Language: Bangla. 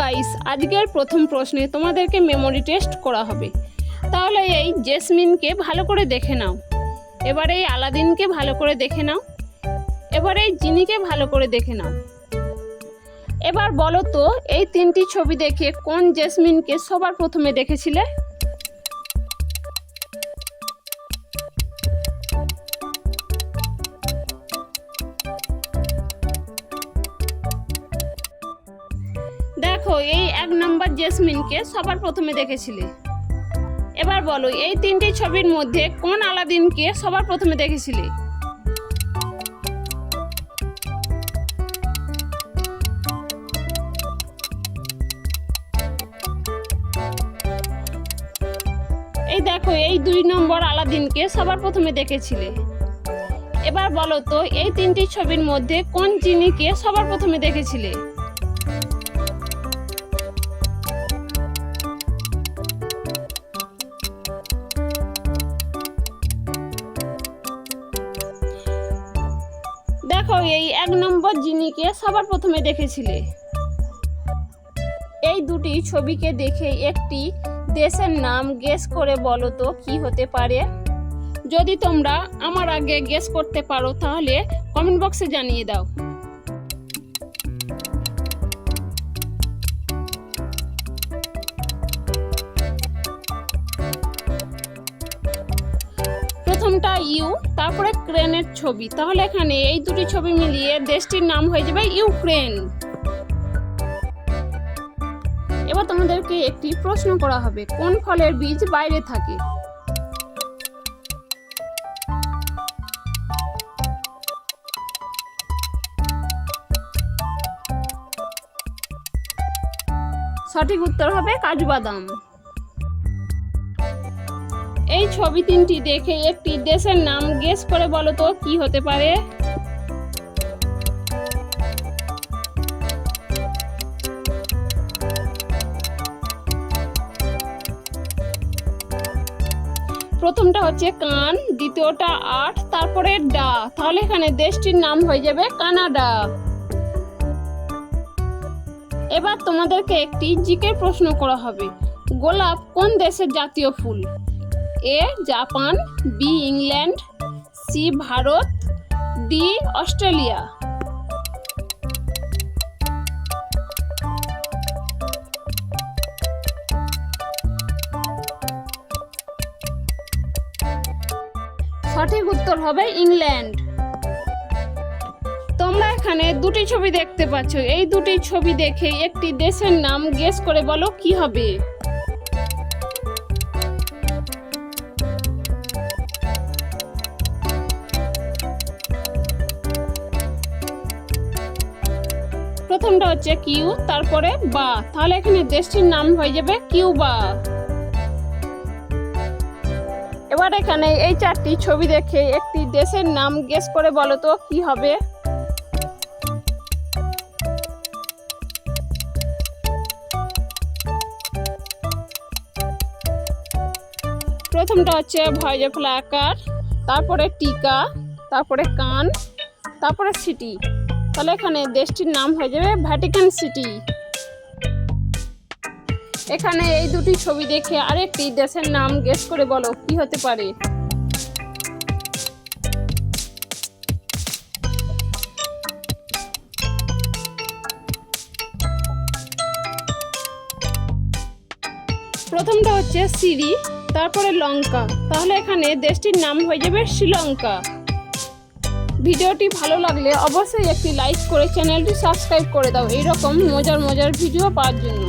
গাইস আজকের প্রথম প্রশ্নে তোমাদেরকে মেমোরি টেস্ট করা হবে। তাহলে এই জেসমিনকে ভালো করে দেখে নাও। এবারে এই আলাদিনকে ভালো করে দেখে নাও। এবারে এই জিনিকে ভালো করে দেখে নাও। এবার বলো তো, এই তিনটি ছবি দেখে কোন জেসমিনকে সবার প্রথমে দেখেছিলে? এই এক নম্বর জেসমিনকে সবার প্রথমে দেখেছিলে। এবার বলো, এই তিনটি ছবির মধ্যে কোন আলাদিনকে সবার প্রথমে দেখেছিলে? এই দেখো, এই দুই নম্বর আলাদিনকে সবার প্রথমে দেখেছিলে। এবার বলো তো, এই তিনটি ছবির মধ্যে কোন জিনিকে সবার প্রথমে দেখেছিলে? এই এক নম্বর জিনিকে সবার প্রথমে দেখেছিলে। এই দুটি ছবিকে দেখে একটি দেশের নাম গেস করে বলো তো, কি হতে পারে? যদি তোমরা আমার আগে গেস করতে পারো, তাহলে কমেন্ট বক্সে জানিয়ে দাও। প্রথমটা ইউ? তারপরে ক্রেনের ছবি। তাহলে এখানে এই দুটি ছবি মিলিয়ে দেশটির নাম হয়ে যাবে ইউক্রেন। এবার তোমাদেরকে একটি প্রশ্ন করা হবে, কোন ফলের বীজ বাইরে থাকে? সঠিক উত্তর হবে কাজু বাদাম এই ছবি তিনটি দেখে একটি দেশের নাম গেস করে বলো তো, কি হতে পারে? প্রথমটা হচ্ছে কান, দ্বিতীয়টা আট, তারপরে ডা। তাহলে এখানে দেশটির নাম হয়ে যাবে কানাডা। এবার তোমাদেরকে একটি জিকের প্রশ্ন করা হবে। গোলাপ কোন দেশের জাতীয় ফুল? A Japan, B England, C Bharat, D Australia. সঠিক উত্তর হবে ইংল্যান্ড। তোমরা এখানে দুটি ছবি দেখতে পাচ্ছ। এই দুটি ছবি দেখে একটি দেশের নাম গেস করে বলো কি হবে? প্রথমটা হচ্ছে কিউ, তারপরে বা। তাহলে এখানে দেশটির নাম হয়ে যাবে কিউবা। এবার এখানে এই চারটি ছবি দেখে একটি দেশের নাম গেস করে বলো তো, কি হবে? প্রথমটা হচ্ছে ভয়জফলা আকার, তারপরে টিকা, তারপরে কান, তারপরে সিটি। তাহলে এখানে দেশটির নাম হয়ে যাবে ভ্যাটিকান সিটি এখানে এই দুটি ছবি দেখে আরেকটি দেশের নাম গেস করে বলো, কি হতে পারে? প্রথমটা হচ্ছে সিরি, তারপরে লঙ্কা। তাহলে এখানে দেশটির নাম হয়ে যাবে শ্রীলঙ্কা। ভিডিওটি ভালো লাগলে অবশ্যই একটি লাইক করে চ্যানেলটি সাবস্ক্রাইব করে দাও। এইরকম মজার মজার ভিডিও পাওয়ার জন্য।